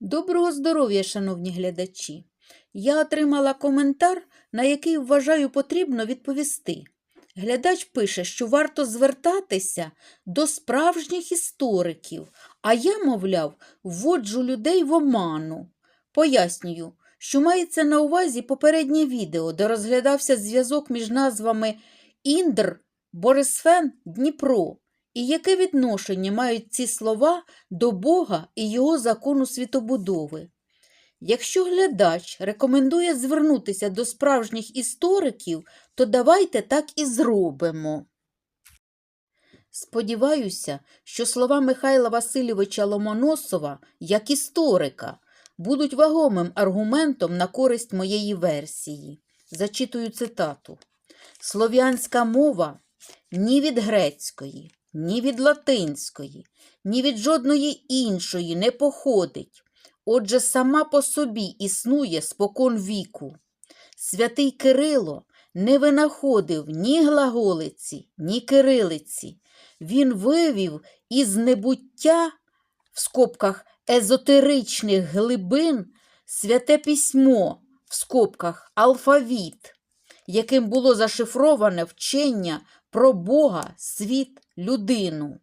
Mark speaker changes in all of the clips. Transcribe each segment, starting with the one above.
Speaker 1: Доброго здоров'я, шановні глядачі! Я отримала коментар, на який вважаю потрібно відповісти. Глядач пише, що варто звертатися до справжніх істориків, а я, мовляв, вводжу людей в оману. Пояснюю, що мається на увазі попереднє відео, де розглядався зв'язок між назвами Індр, Борисфен, Дніпро. І яке відношення мають ці слова до Бога і його закону світобудови? Якщо глядач рекомендує звернутися до справжніх істориків, то давайте так і зробимо. Сподіваюся, що слова Михайла Васильовича Ломоносова, як історика, будуть вагомим аргументом на користь моєї версії. Зачитую цитату. Слов'янська мова ні від грецької, ні від латинської, ні від жодної іншої не походить. Отже, сама по собі існує спокон віку. Святий Кирило не винаходив ні глаголиці, ні кирилиці. Він вивів із небуття в скобках езотеричних глибин святе письмо в скобках алфавіт, яким було зашифроване вчення про Бога, світ, людину.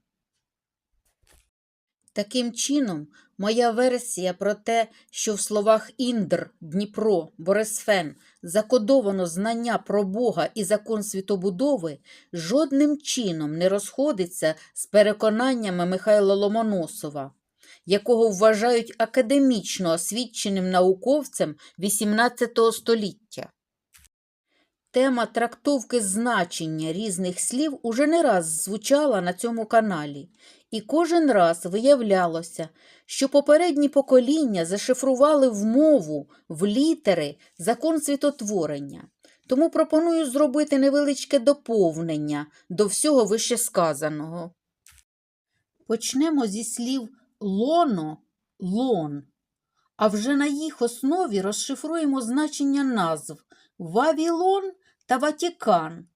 Speaker 1: Таким чином, моя версія про те, що в словах Індр, Дніпро, Борисфен закодовано знання про Бога і закон світобудови, жодним чином не розходиться з переконаннями Михайла Ломоносова, якого вважають академічно освіченим науковцем XVIII століття. Тема трактовки значення різних слів уже не раз звучала на цьому каналі, і кожен раз виявлялося, що попередні покоління зашифрували в мову, в літери закон світотворення. Тому пропоную зробити невеличке доповнення до всього вищесказаного. Почнемо зі слів лоно, лон, а вже на їх основі розшифруємо значення назв Вавілон та Ватікан.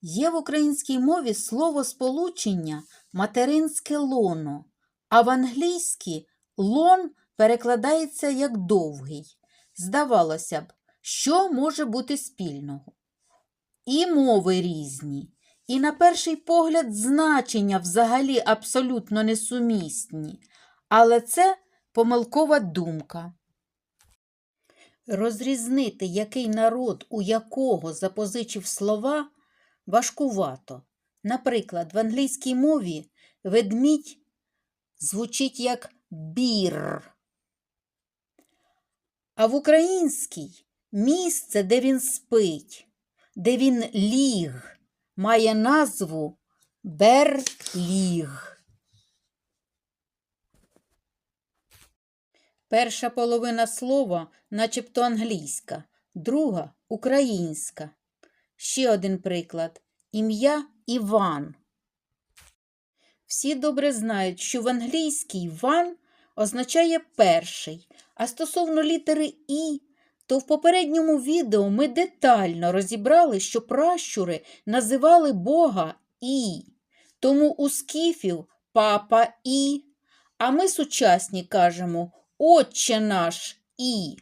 Speaker 1: Є в українській мові слово сполучення материнське лоно, а в англійській лон перекладається як довгий. Здавалося б, що може бути спільного? І мови різні, і на перший погляд значення взагалі абсолютно несумісні, але це помилкова думка. Розрізнити, який народ у якого запозичив слова, важкувато. Наприклад, в англійській мові ведмідь звучить як бір. А в українській місце, де він спить, де він ліг, має назву берліг. Перша половина слова начебто англійська, друга українська. Ще один приклад ім'я Іван. Всі добре знають, що в англійській Ван означає перший, а стосовно літери І, то в попередньому відео ми детально розібрали, що пращури називали Бога І, тому у скіфів папа І, а ми сучасні кажемо Отче наш І.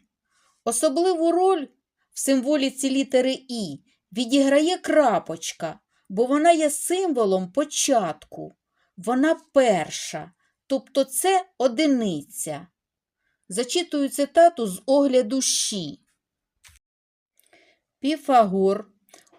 Speaker 1: Особливу роль в символіці літери І відіграє крапочка, бо вона є символом початку. Вона перша, тобто це одиниця. Зачитую цитату з огляду щі. Піфагор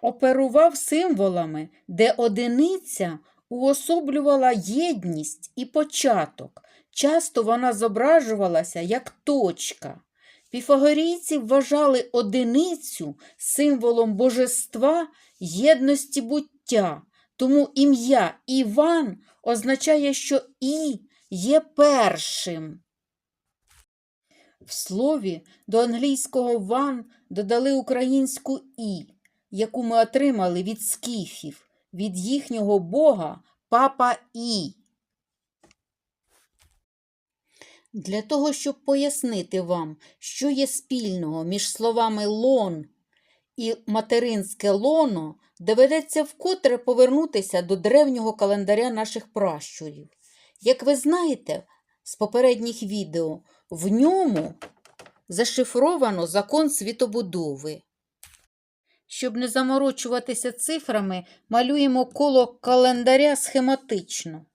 Speaker 1: оперував символами, де одиниця уособлювала єдність і початок. Часто вона зображувалася як точка. Піфагорійці вважали одиницю символом божества єдності буття, тому ім'я Іван означає, що І є першим. В слові до англійського ван додали українську І, яку ми отримали від скіфів, від їхнього бога Папа І. Для того, щоб пояснити вам, що є спільного між словами лон і материнське лоно, доведеться вкотре повернутися до древнього календаря наших пращурів. Як ви знаєте, з попередніх відео. В ньому зашифровано закон світобудови. Щоб не заморочуватися цифрами, малюємо коло календаря схематично.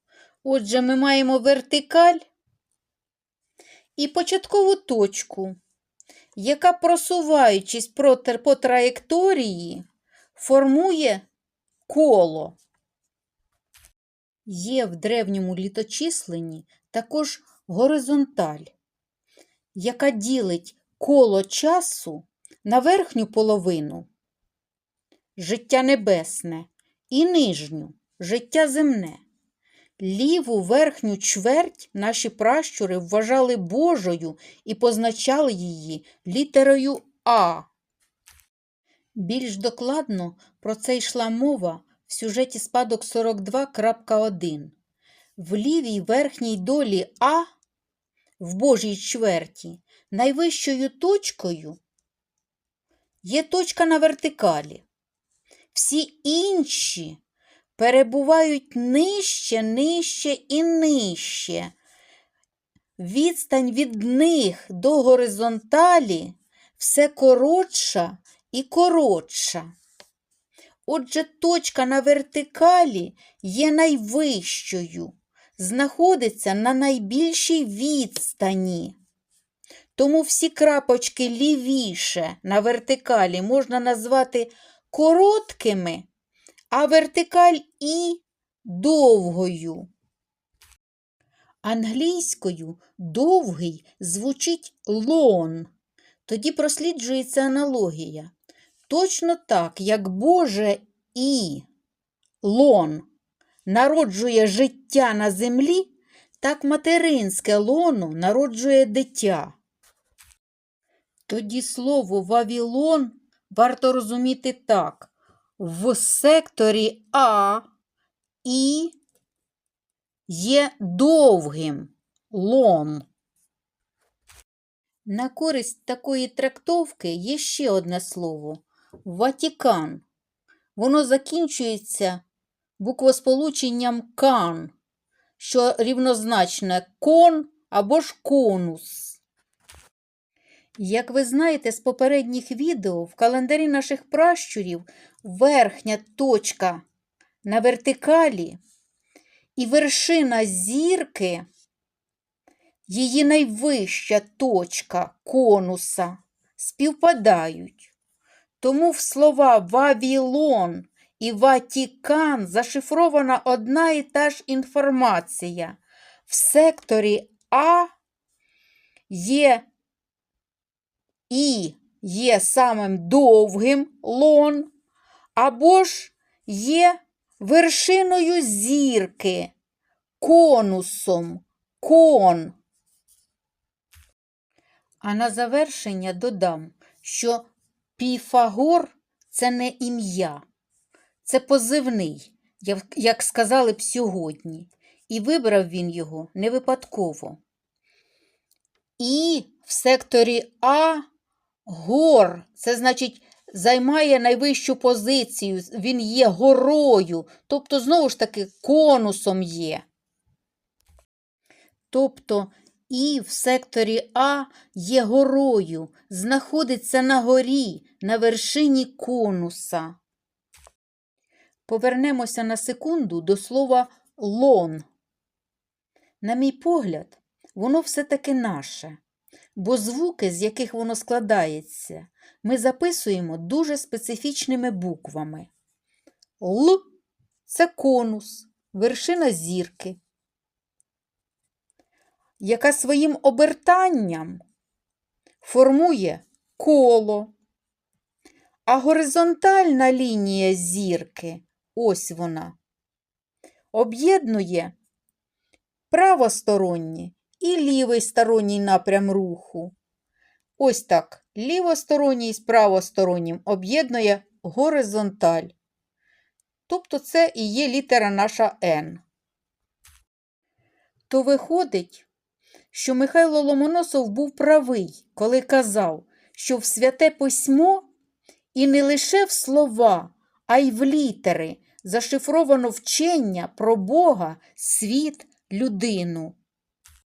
Speaker 1: Отже, ми маємо вертикаль і початкову точку, яка, просуваючись по траєкторії, формує коло. Є в древньому літочисленні також горизонталь, яка ділить коло часу на верхню половину життя небесне і нижню життя земне. Ліву верхню чверть наші пращури вважали Божою і позначали її літерою А. Більш докладно про це йшла мова в сюжеті спадок 42.1. В лівій верхній долі А в Божій чверті найвищою точкою є точка на вертикалі. Всі інші перебувають нижче, нижче і нижче. Відстань від них до горизонталі все коротша і коротша. Отже, точка на вертикалі є найвищою, знаходиться на найбільшій відстані. Тому всі крапочки лівіше на вертикалі можна назвати короткими, а вертикаль і довгою. Англійською довгий звучить лон. Тоді просліджується аналогія. Точно так, як Боже і лон народжує життя на землі, так материнське лоно народжує дитя. Тоді слово Вавілон варто розуміти так. В секторі А І є довгим лон. На користь такої трактовки є ще одне слово Ватікан. Воно закінчується буквосполученням кан, що рівнозначне кон або ж конус. Як ви знаєте з попередніх відео, в календарі наших пращурів верхня точка на вертикалі і вершина зірки, її найвища точка конуса співпадають. Тому в слова Вавілон і Ватікан зашифрована одна і та ж інформація. В секторі А є і є самим довгим лон, або ж є вершиною зірки, конусом, кон. А на завершення додам, що Піфагор це не ім'я, це позивний, як- сказали б сьогодні, і вибрав він його не випадково. І в секторі А гор, це значить займає найвищу позицію, він є горою, тобто, знову ж таки, конусом є. Тобто І в секторі А є горою, знаходиться на горі, на вершині конуса. Повернемося на секунду до слова лон. На мій погляд, воно все-таки наше, бо звуки, з яких воно складається, ми записуємо дуже специфічними буквами. Л це конус, вершина зірки, яка своїм обертанням формує коло. А горизонтальна лінія зірки, ось вона, об'єднує правосторонній і лівий сторонній напрям руху. Ось так, лівосторонній з правостороннім об'єднує горизонталь. Тобто це і є літера наша Н. То виходить, що Михайло Ломоносов був правий, коли казав, що в святе письмо і не лише в слова, а й в літери зашифровано вчення про Бога, світ, людину.